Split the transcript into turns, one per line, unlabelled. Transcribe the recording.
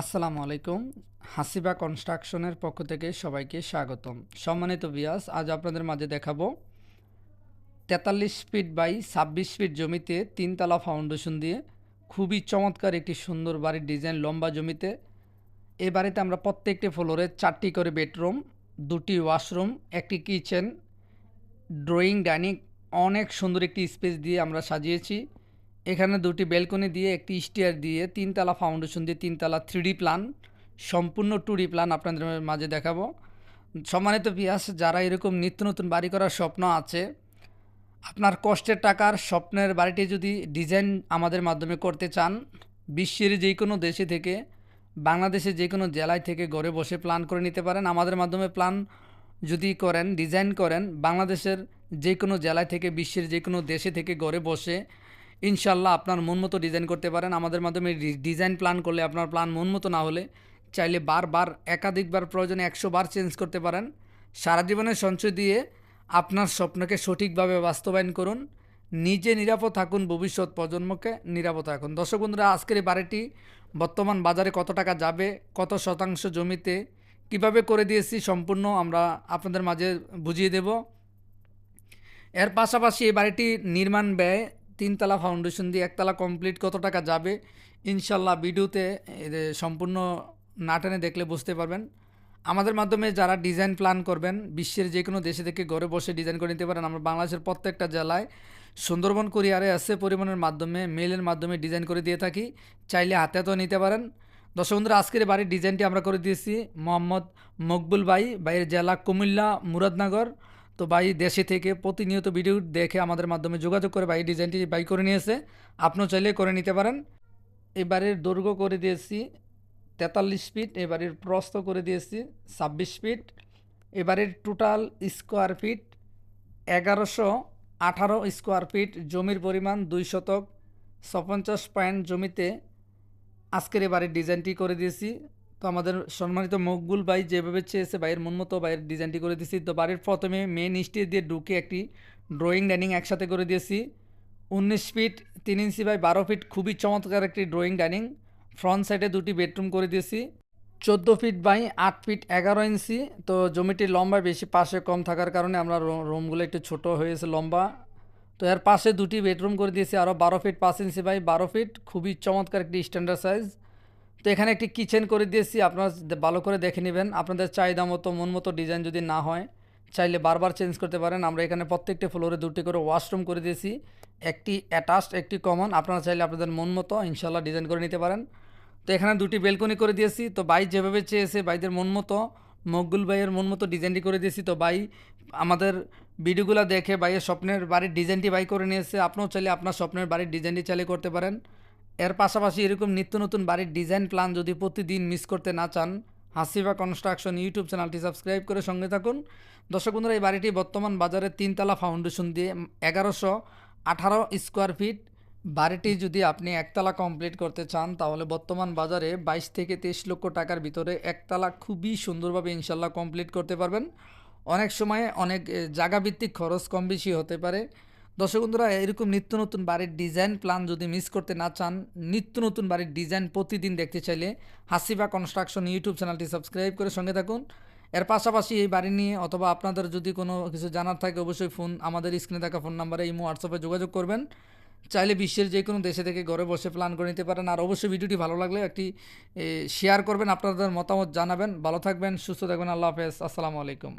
আসসালামু আলাইকুম। হাসিবা কনস্ট্রাকশনের পক্ষ থেকে সবাইকে স্বাগতম। সম্মানিত বিয়াস আজ আপনাদের মাঝে দেখাবো তেতাল্লিশ ফিট বাই ছাব্বিশ ফিট জমিতে তিনতলা ফাউন্ডেশন দিয়ে খুবই চমৎকার একটি সুন্দর বাড়ির ডিজাইন লম্বা জমিতে। এ বাড়িতে আমরা প্রত্যেকটি ফ্লোরে চারটি করে বেডরুম, দুটি ওয়াশরুম, একটি কিচেন, ড্রয়িং, ডাইনিং, অনেক সুন্দর একটি স্পেস দিয়ে আমরা সাজিয়েছি। এখানে দুটি বেলকনি দিয়ে, একটি স্টিয়ার দিয়ে, তিনতলা ফাউন্ডেশন দিয়ে, তিনতলা থ্রিডি প্ল্যান সম্পূর্ণ টুডি প্ল্যান আপনাদের মাঝে দেখাবো। সম্মানিত পিয়াস যারা এরকম নিত্য নতুন বাড়ি করার স্বপ্ন আছে, আপনার কষ্টের টাকার স্বপ্নের বাড়িটি যদি ডিজাইন আমাদের মাধ্যমে করতে চান, বিশ্বের যে কোনো দেশে থেকে বাংলাদেশে যে কোনো জেলায় থেকে ঘরে বসে প্ল্যান করে নিতে পারেন। আমাদের মাধ্যমে প্ল্যান যদি করেন ডিজাইন করেন, বাংলাদেশের যে কোনো জেলায় থেকে, বিশ্বের যে কোনো দেশে থেকে ঘরে বসে ইনশাল্লাহ আপনার মন মতো ডিজাইন করতে পারেন। আমাদের মাধ্যমে ডিজাইন প্ল্যান করলে আপনার প্ল্যান মন মতো না হলে চাইলে বারবার, একাধিকবার প্রয়োজনে একশো বার চেঞ্জ করতে পারেন। সারা জীবনের সঞ্চয় দিয়ে আপনার স্বপ্নকে সঠিকভাবে বাস্তবায়ন করুন। নিজে নিরাপদ থাকুন ভবিষ্যৎ প্রজন্মকে নিরাপদ থাকুন দর্শক বন্ধুরা, আজকের এই বাড়িটি বর্তমান বাজারে কত টাকা যাবে, কত শতাংশ জমিতে, কীভাবে করে দিয়েছি সম্পূর্ণ আমরা আপনাদের মাঝে বুঝিয়ে দেব। এর পাশাপাশি এই বাড়িটি নির্মাণ ব্যয় তিনতলা ফাউন্ডেশন দিয়ে একতলা কমপ্লিট কত টাকা যাবে, ইনশাল্লাহ ভিডিওতে সম্পূর্ণ না টেনে দেখলে বুঝতে পারবেন। আমাদের মাধ্যমে যারা ডিজাইন প্ল্যান করবেন, বিশ্বের যে কোনো দেশে থেকে ঘরে বসে ডিজাইন করে নিতে পারেন, আমরা বাংলাদেশের প্রত্যেকটা জেলায় সুন্দরবন কুরিয়ারে এসে পরিমাণের মাধ্যমে মেইলের মাধ্যমে ডিজাইন করে দিয়ে থাকি, চাইলে হাতে হাতেও নিতে পারেন। দর্শক বন্ধুরা, আজকের বাড়ির ডিজাইনটি আমরা করে দিয়েছি, মোহাম্মদ মকবুল ভাই, বাইরের জেলা কুমিল্লা মুরাদনগর। তো ভাই দেশে থেকে প্রতিনিয়ত ভিডিও দেখে আমাদের মাধ্যমে যোগাযোগ করে ভাই ডিজাইনটি বাই করে নিয়েছে। আপনিও চাইলে করে নিতে পারেন। এবারের দৈর্ঘ্য করে দিয়েছি তেতাল্লিশ ফিট এবারের প্রস্থ করে দিয়েছি ছাব্বিশ ফিট এবারের টোটাল স্কোয়ার ফিট এগারোশো আঠারো স্কোয়ার ফিট জমির পরিমাণ দুই শতক, ছপঞ্চাশ পয়েন্ট জমিতে আজকের এবারের ডিজাইনটি করে দিয়েছি। তো আমাদের সম্মানিত মকবুল ভাই যেভাবে চেয়েছে ভাইয়ের মন মতো, ভাইয়ের ডিজাইনটি করে দিয়েছি তো বাড়ির প্রথমে মেন স্টেজ দিয়ে ঢুকে একটি ড্রয়িং ডাইনিং একসাথে করে দিয়েছি। উনিশ ফিট তিন ইঞ্চি বাই বারো ফিট খুবই চমৎকার একটি ড্রয়িং ডাইনিং ফ্রন্ট সাইডে দুটি বেডরুম করে দিয়েছি। চোদ্দ ফিট বাই আট ফিট এগারো ইঞ্চি। তো জমিটির লম্বা বেশি, পাশে কম থাকার কারণে আমরা রুমগুলো একটু ছোট হয়েছে লম্বা। তো এর পাশে দুটি বেডরুম করে দিয়েছি আরও বারো ফিট পাঁচ ইঞ্চি বাই বারো ফিট খুবই চমৎকার একটি স্ট্যান্ডার্ড সাইজ তো এখানে একটি কিচেন করে দিয়েছি, আপনারা ভালো করে দেখে নেবেন। আপনাদের চাহিদা মতো, মন মতো ডিজাইন যদি না হয়, চাইলে বারবার চেঞ্জ করতে পারেন। আমরা এখানে প্রত্যেকটি ফ্লোরে দুটি করে ওয়াশরুম করে দিয়েছি। একটি অ্যাটাচড একটি কমন আপনারা চাইলে আপনাদের মন মতো ইনশাল্লাহ ডিজাইন করে নিতে পারেন। তো এখানে দুটি বেলকনি করে দিয়েছি। তো বাই যেভাবে চেয়েছে বাইদের মন মতো, মকবুল ভাইয়ের মন মতো ডিজাইনটি করে দিয়েছি। তো বাই আমাদের ভিডিওগুলো দেখে বাইয়ের স্বপ্নের বাড়ির ডিজাইনটি বাই করে নিয়েছে। আপনিও চাইলে আপনার স্বপ্নের বাড়ির ডিজাইনটি চাইলে করতে পারেন। এর পাশাপাশি এরকম নিত্য নতুন বাড়ির ডিজাইন প্ল্যান যদি প্রতিদিন মিস করতে না চান, হাসিবা কনস্ট্রাকশন ইউটিউব চ্যানেলটি সাবস্ক্রাইব করে সঙ্গে থাকুন। দর্শক বন্ধুরা, এই বাড়িটি বর্তমান বাজারে তিনতলা ফাউন্ডেশন দিয়ে এগারোশো আঠারো স্কোয়ার ফিট বাড়িটি যদি আপনি একতলা কমপ্লিট করতে চান, তাহলে বর্তমান বাজারে বাইশ থেকে তেইশ লক্ষ টাকার ভিতরে একতলা খুবই সুন্দরভাবে ইনশাল্লাহ কমপ্লিট করতে পারবেন। অনেক সময় অনেক জায়গাভিত্তিক খরচ কম বেশি হতে পারে। দর্শক বন্ধুরা, এরকম নিত্য নতুন বাড়ির ডিজাইন প্ল্যান যদি মিস করতে না চান, নিত্য নতুন বাড়ির ডিজাইন প্রতিদিন দেখতে চাইলে হাসিবা কনস্ট্রাকশন ইউটিউব চ্যানেলটি সাবস্ক্রাইব করে সঙ্গে থাকুন। এর পাশাপাশি এই বাড়ি নিয়ে অথবা আপনাদের যদি কোনো কিছু জানার থাকে, অবশ্যই ফোন, আমাদের স্ক্রিনে থাকা ফোন নাম্বারে ইমো হোয়াটসঅ্যাপে যোগাযোগ করবেন। চাইলে বিশ্বের যে কোনো দেশে থেকে ঘরে বসে প্ল্যান করে নিতে পারেন। আর অবশ্যই ভিডিওটি ভালো লাগলে একটি শেয়ার করবেন, আপনাদের মতামত জানাবেন। ভালো থাকবেন, সুস্থ থাকবেন, আল্লাহ হাফেজ। আসসালামু আলাইকুম।